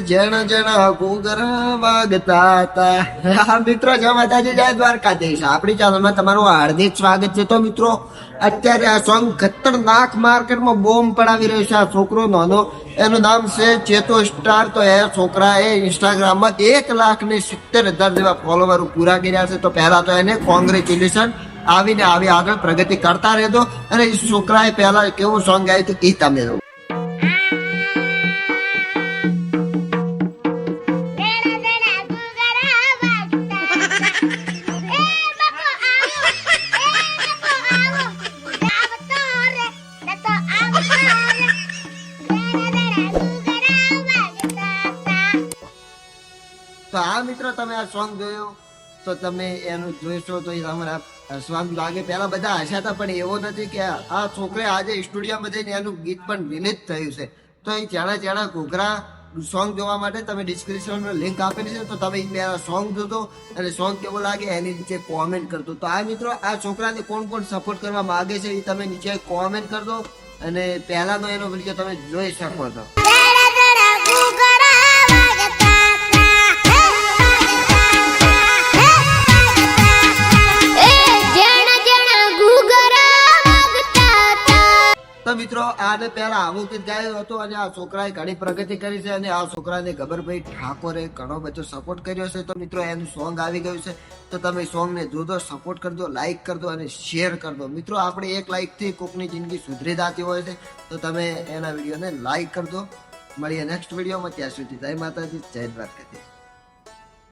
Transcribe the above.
જણ જેણ ઘૂઘર વાગતા હતા. મિત્રો, જય માતાજી, જય દ્વારકાધીશ. આપણી ચેનલમાં તમારું હાર્દિક સ્વાગત છે. તો, મિત્રો, અત્યારે આ સોંગ ખતરનાક માર્કેટમાં બોમ્બ પડાવી રહ્યો છે આ છોકરો નાનો. એનું નામ છે ચેતો સ્ટાર. તો એ છોકરા એ ઇન્સ્ટાગ્રામમાં એક લાખ ને સિત્તેર હજાર જેવા ફોલોવરો પૂરા કર્યા છે. તો પહેલા તો એને કોંગ્રેચ્યુલેશન આવીને આવી આગળ પ્રગતિ કરતા રહેજો. અને છોકરાએ પહેલા કેવું સોંગ ગાયું હતું એ તમે તો આ મિત્રો, તમે આ સોંગ જોયો? તો તમે એનું જોઈશો તો એ તમને સોંગ લાગે. પહેલાં બધા હસ્યા હતા, પણ એવો નથી કે આ છોકરે આજે સ્ટુડિયોમાં જઈને એનું ગીત પણ રિલીઝ થયું છે. તો એ ચેડા ચેડા ઘોઘરા સોંગ જોવા માટે તમે ડિસ્ક્રિપ્શનમાં લિંક આપેલી છે, તો તમે પહેલા સોંગ જોતો અને સોંગ કેવો લાગે એની નીચે કોમેન્ટ કરતો તો આ મિત્રો, આ છોકરાને કોણ કોણ સપોર્ટ કરવા માગે છે એ તમે નીચે કોમેન્ટ કરજો અને પહેલાંનો એનો વીડિયો તમે જોઈ શકો છો. મિત્રો, આને પહેલા આવું ગીત ગાયું હતું અને આ છોકરાએ ઘણી પ્રગતિ કરી છે અને આ છોકરાને ગબરભાઈ ઠાકોરે ઘણો બધો સપોર્ટ કર્યો છે. તો મિત્રો, એનું સોંગ આવી ગયું છે. તો તમે સોંગને જોજો સપોર્ટ કરજો લાઈક કરજો અને શેર કરજો. મિત્રો, આપણે એક લાઈકથી કોકની જિંદગી સુધરી જતી હોય છે. તો તમે એના વિડીયોને લાઈક કરજો. મળીએ નેક્સ્ટ વિડીયોમાં. ત્યાં સુધી જય માતાજી, જય દ્વારકાધીશ.